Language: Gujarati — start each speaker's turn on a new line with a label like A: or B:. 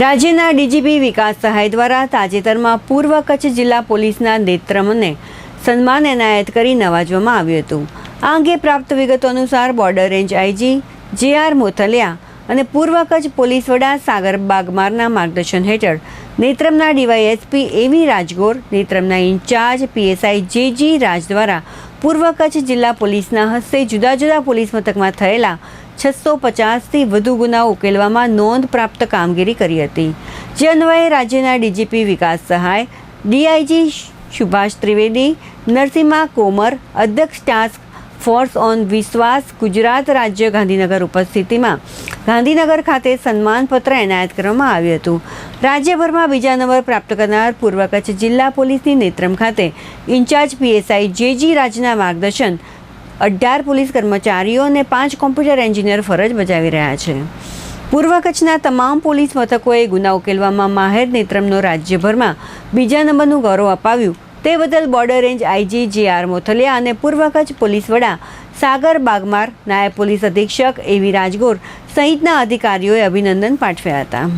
A: રાજ્યના ડીજીપી વિકાસ સહાય દ્વારા તાજેતરમાં પૂર્વ કચ્છ જિલ્લા પોલીસના નેત્રમને સન્માન એનાયત કરી નવાજવામાં આવ્યું હતું. આ અંગે પ્રાપ્ત વિગતો અનુસાર border range IG J R Mothaliya અને પૂર્વ કચ્છ પોલીસ વડા સાગર બાગમારના માર્ગદર્શન હેઠળ નેત્રમના ડીવાયએસપી એવી રાજગોર, નેત્રમના ઇન્ચાર્જ પીએસઆઈ જે જી રાજ દ્વારા પૂર્વ કચ્છ જિલ્લા પોલીસના હસ્તે જુદા જુદા પોલીસ મથકમાં થયેલા છસો પચાસથી વધુ ગુનાઓ ઉકેલવામાં નોંધ પ્રાપ્ત કામગીરી કરી હતી. જે અન્વયે રાજ્યના ડીજીપી વિકાસ સહાય, ડીઆઈજી સુભાષ ત્રિવેદી, નરસિંહા કોમર, અધ્યક્ષ ટાસ્ક ફોર્સ ઓન વિશ્વાસ ગુજરાત રાજ્ય ગાંધીનગર ઉપસ્થિતિમાં. ગાંધીનગર ખાતે સન્માનપત્ર એનાયત કરવામાં આવ્યું હતું. રાજ્યભરમાં બીજા નંબર પ્રાપ્ત કરનાર પૂર્વ કચ્છ જિલ્લા પોલીસની નેત્રમ ખાતે ઇન્ચાર્જ પીએસઆઈ જેજી રાજના માર્ગદર્શન અઢાર પોલીસ કર્મચારીઓ અને પાંચ કોમ્પ્યુટર એન્જિનિયર ફરજ બજાવી રહ્યા છે. પૂર્વ કચ્છના તમામ પોલીસ મથકોએ ગુના ઉકેલવામાં માહેર નેત્રમનો રાજ્યભરમાં બીજા નંબરનું ગૌરવ અપાવ્યું. તે બદલ border range IG J R Mothaliya અને પૂર્વ કચ્છ પોલીસ વડા સાગર બાગમાર, નાયબ પોલીસ અધિક્ષક એવી રાજગોર સહિતના અધિકારીઓએ અભિનંદન પાઠવ્યા હતા.